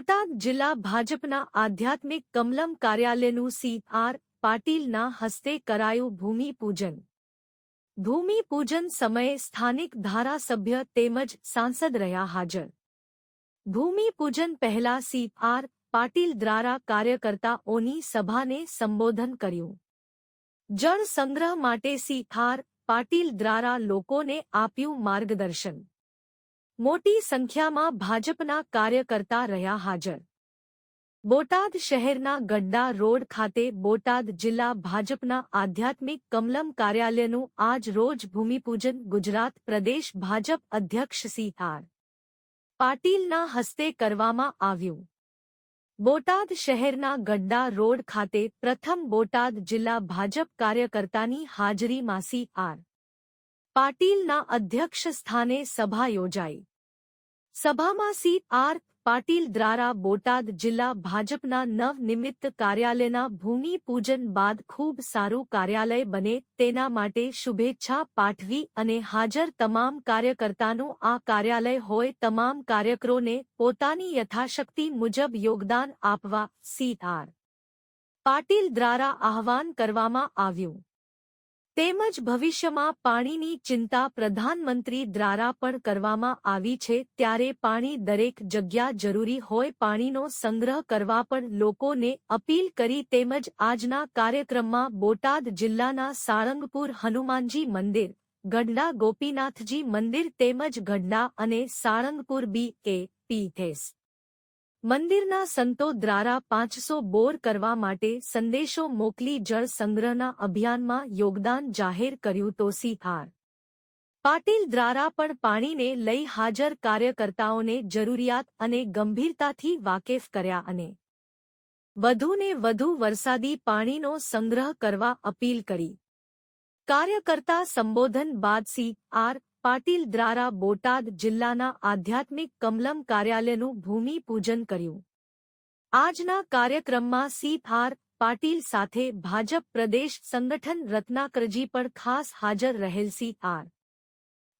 બોટાદ જિલ્લા ભાજપના આધ્યાત્મિક કમલમ કાર્યાલયનું સી આર પાટીલના હસ્તે કરાયું ભૂમિપૂજન. ભૂમિપૂજન સમયે સ્થાનિક ધારાસભ્ય તેમજ સાંસદ રહ્યા હાજર. ભૂમિપૂજન પહેલા સી આર પાટીલ દ્વારા કાર્યકર્તાઓની સભાને સંબોધન કર્યું. જળ સંગ્રહ માટે સી આર પાટીલ દ્વારા લોકોને આપ્યું માર્ગદર્શન. મોટી સંખ્યામાં ભાજપના કાર્યકર્તા રહ્યા હાજર. બોટાદ શહેરના ગંડા રોડ ખાતે બોટાદ જિલ્લા ભાજપના આધ્યાત્મિક કમલમ કાર્યાલયનું આજ રોજ ભૂમિપૂજન ગુજરાત પ્રદેશ ભાજપ અધ્યક્ષ સી આર પાટીલના હસ્તે કરવામાં આવ્યું. બોટાદ શહેરના ગંડા રોડ ખાતે પ્રથમ બોટાદ જિલ્લા ભાજપ કાર્યકર્તાની હાજરીમાં સી આર પાટીલના અધ્યક્ષ સ્થાને સભા યોજાઈ. સભામાં સી. આર. પાટીલ દ્વારા બોટાદ જિલ્લા ભાજપના નવનિમિત્ત કાર્યાલયના ભૂમિપૂજન બાદ ખૂબ સારું કાર્યાલય બને તેના માટે શુભેચ્છા પાઠવી અને હાજર તમામ કાર્યકર્તાનું આ કાર્યાલય હોય તમામ કાર્યકરોને પોતાની યથાશક્તિ મુજબ યોગદાન આપવા સી. આર. પાટીલ દ્વારા આહવાન કરવામાં આવ્યું. તેમજ ભવિષ્યમાં પાણીની ચિંતા પ્રધાનમંત્રી દ્વારા પણ કરવામાં આવી છે, ત્યારે પાણી દરેક જગ્યા જરૂરી હોય પાણીનો સંગ્રહ કરવા પણ લોકોને અપીલ કરી તેમજ આજના કાર્યક્રમમાં બોટાદ જિલ્લાના સાળંગપુર હનુમાનજી મંદિર, ગઢડા ગોપીનાથજી મંદિર તેમજ ગઢડા અને સાળંગપુર બી એ પીએસ મંદિરના સંતો દ્વારા પાંચસો બોર કરવા માટે સંદેશો મોકલી જળ સંગ્રહના અભિયાનમાં યોગદાન જાહેર કર્યું તો સીથાર પાટીલ દ્વારા પણ પાણીને લઈ હાજર કાર્યકર્તાઓને જરૂરિયાત અને ગંભીરતાથી વાકેફ કર્યા અને વધુને વધુ વરસાદી પાણીનો સંગ્રહ કરવા અપીલ કરી. કાર્યકર્તા સંબોધન બાદ સી. આર. પાટીલ દ્વારા બોટાદ જિલ્લાના આધ્યાત્મિક કમલમ કાર્યાલયનું ભૂમિપૂજન કર્યું. આજના કાર્યક્રમમાં સીફાર પાટીલ સાથે ભાજપ પ્રદેશ સંગઠન રત્નાકરજી પણ ખાસ હાજર રહેલ સી આર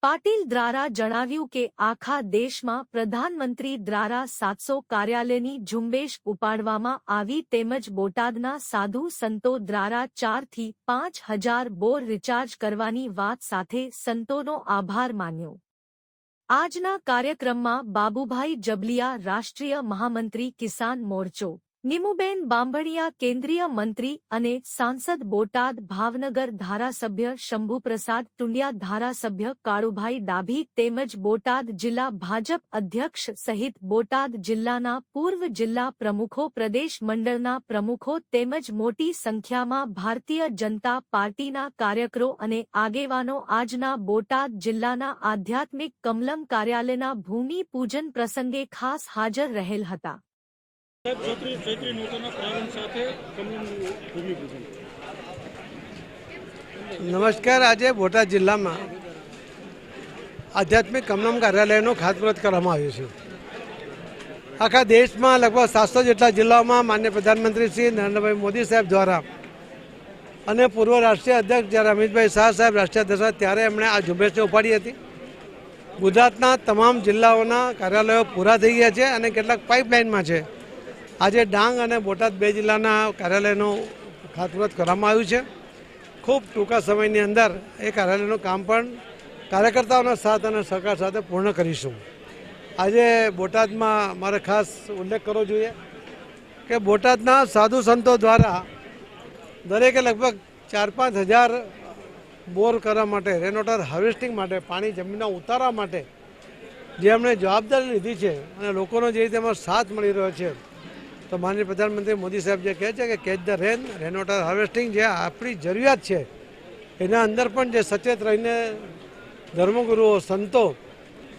પાટીલ દ્વારા જણાવ્યું કે આખા દેશમાં પ્રધાનમંત્રી દ્વારા સાતસો કાર્યાલયની ઝુંબેશ ઉપાડવામાં આવી તેમજ બોટાદના સાધુ સંતો દ્વારા ચારથી પાંચ હજાર બોર રિચાર્જ કરવાની વાત સાથે સંતોનો આભાર માન્યો. આજના કાર્યક્રમમાં બાબુભાઈ જબલિયા રાષ્ટ્રીય મહામંત્રી કિસાન મોરચો નિમુબેન બાંભણિયા કેન્દ્રીય મંત્રી અને સાંસદ બોટાદ ભાવનગર ધારાસભ્ય શંભુપ્રસાદ ટુંડિયા ધારાસભ્ય કાળુભાઈ ડાભી તેમજ બોટાદ જિલ્લા ભાજપ અધ્યક્ષ સહિત બોટાદ જિલ્લાના પૂર્વ જિલ્લા પ્રમુખો પ્રદેશ મંડળના પ્રમુખો તેમજ મોટી સંખ્યામાં ભારતીય જનતા પાર્ટીના કાર્યકરો અને આગેવાનો આજના બોટાદ જિલ્લાના આધ્યાત્મિક કમલમ કાર્યાલયના ભૂમિપૂજન પ્રસંગે ખાસ હાજર રહેલ હતા. નમસ્કાર, આજે બોટાદ જિલ્લામાં આધ્યાત્મિક કમલમ કાર્યાલયનું ખાતમુહૂર્ત કરવામાં આવ્યું છે. આખા દેશમાં લગભગ સાતસો જેટલા જિલ્લાઓમાં માન્ય પ્રધાનમંત્રી શ્રી નરેન્દ્રભાઈ મોદી સાહેબ દ્વારા અને પૂર્વ રાષ્ટ્રીય અધ્યક્ષ જ્યારે અમિતભાઈ શાહ સાહેબ રાષ્ટ્રીય અધ્યક્ષ ત્યારે એમણે આ ઝુંબેશને ઉપાડી હતી. ગુજરાતના તમામ જિલ્લાઓના કાર્યાલયો પૂરા થઈ ગયા છે અને કેટલાક પાઇપલાઇનમાં છે. આજે ડાંગ અને બોટાદ બે જિલ્લાના કાર્યાલયનું ખાતમુહૂર્ત કરવામાં આવ્યું છે. ખૂબ ટૂંકા સમયની અંદર એ કાર્યાલયનું કામ પણ કાર્યકર્તાઓના સાથ અને સહકાર સાથે પૂર્ણ કરીશું. આજે બોટાદમાં મારે ખાસ ઉલ્લેખ કરવો જોઈએ કે બોટાદના સાધુ સંતો દ્વારા દરેકે લગભગ ચાર પાંચ હજાર બોર કરવા માટે રેનવોટર હાર્વેસ્ટિંગ માટે, પાણી જમીનના ઉતારવા માટે જે એમણે જવાબદારી લીધી છે અને લોકોનો જે રીતે એમાં સાથ મળી રહ્યો છે તો માનનીય પ્રધાનમંત્રી મોદી સાહેબ જે કહે છે કે catch the rain rain water harvesting જે આપણી જરૂરિયાત છે, એના અંદર પણ જે સચેત રહીને ધર્મગુરુઓ, સંતો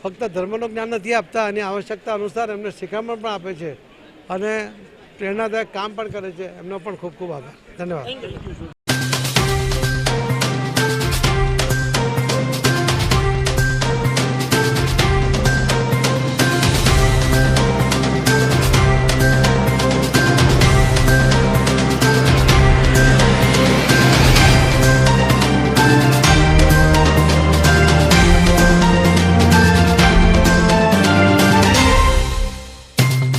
ફક્ત ધર્મનું જ્ઞાન નથી આપતા, એની આવશ્યકતા અનુસાર એમને શિખામણ પણ આપે છે અને પ્રેરણાદાયક કામ પણ કરે છે. એમનો પણ ખૂબ ખૂબ આભાર. ધન્યવાદ.